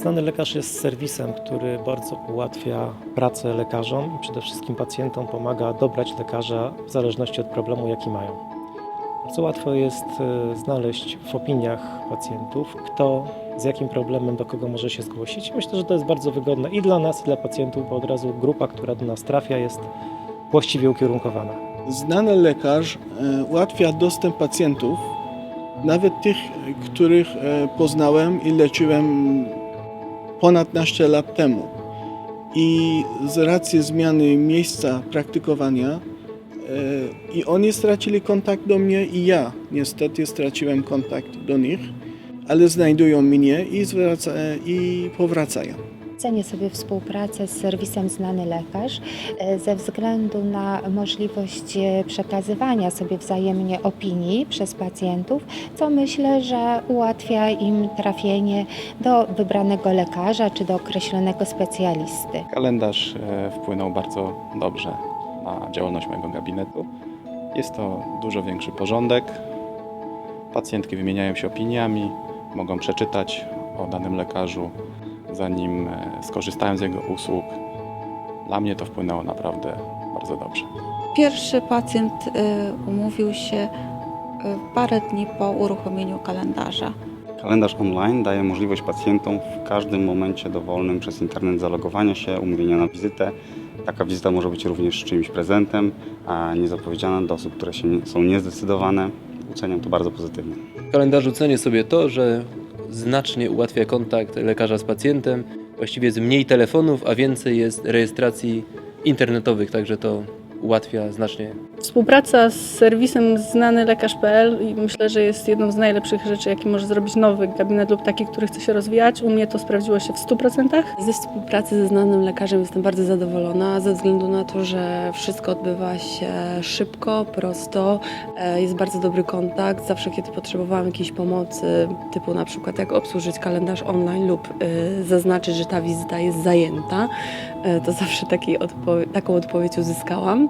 Znany lekarz jest serwisem, który bardzo ułatwia pracę lekarzom i przede wszystkim pacjentom pomaga dobrać lekarza w zależności od problemu, jaki mają. Bardzo łatwo jest e, znaleźć w opiniach pacjentów, kto z jakim problemem do kogo może się zgłosić. Myślę, że to jest bardzo wygodne i dla nas, i dla pacjentów, bo od razu grupa, która do nas trafia, jest właściwie ukierunkowana. Znany lekarz e, ułatwia dostęp pacjentów, nawet tych, których e, poznałem i leczyłem ponad 15 lat temu. I z racji zmiany miejsca praktykowania e, i oni stracili kontakt do mnie i ja niestety straciłem kontakt do nich, ale znajdują mnie i, zwraca, i powracają. Cenię sobie współpracę z serwisem Znany Lekarz e, ze względu na możliwość e, przekazywania sobie wzajemnie opinii przez pacjentów, co myślę, że ułatwia im trafienie do wybranego lekarza czy do określonego specjalisty. Kalendarz e, wpłynął bardzo dobrze na działalność mojego gabinetu. Jest to dużo większy porządek. Pacjentki wymieniają się opiniami, mogą przeczytać o danym lekarzu, zanim e, skorzystają z jego usług. Dla mnie to wpłynęło naprawdę bardzo dobrze. Pierwszy pacjent y, umówił się y, parę dni po uruchomieniu kalendarza. Kalendarz online daje możliwość pacjentom w każdym momencie dowolnym przez internet zalogowania się, umówienia na wizytę. Taka wizyta może być również czymś prezentem, a niezapowiedziana dla osób, które się nie, są niezdecydowane. Oceniam to bardzo pozytywnie. W kalendarzu cenię sobie to, że znacznie ułatwia kontakt lekarza z pacjentem. Właściwie jest mniej telefonów, a więcej jest rejestracji internetowych, także to ułatwia znacznie Współpraca z serwisem znany lekarz.pl i myślę, że jest jedną z najlepszych rzeczy, jaki może zrobić nowy gabinet lub taki, który chce się rozwijać. U mnie to sprawdziło się w 100%. Ze współpracy ze znanym lekarzem jestem bardzo zadowolona, ze względu na to, że wszystko odbywa się szybko, prosto, e, jest bardzo dobry kontakt. Zawsze, kiedy potrzebowałam jakiejś pomocy, typu na przykład jak obsłużyć kalendarz online lub e, zaznaczyć, że ta wizyta jest zajęta, to zawsze takiej odpo- taką odpowiedź uzyskałam.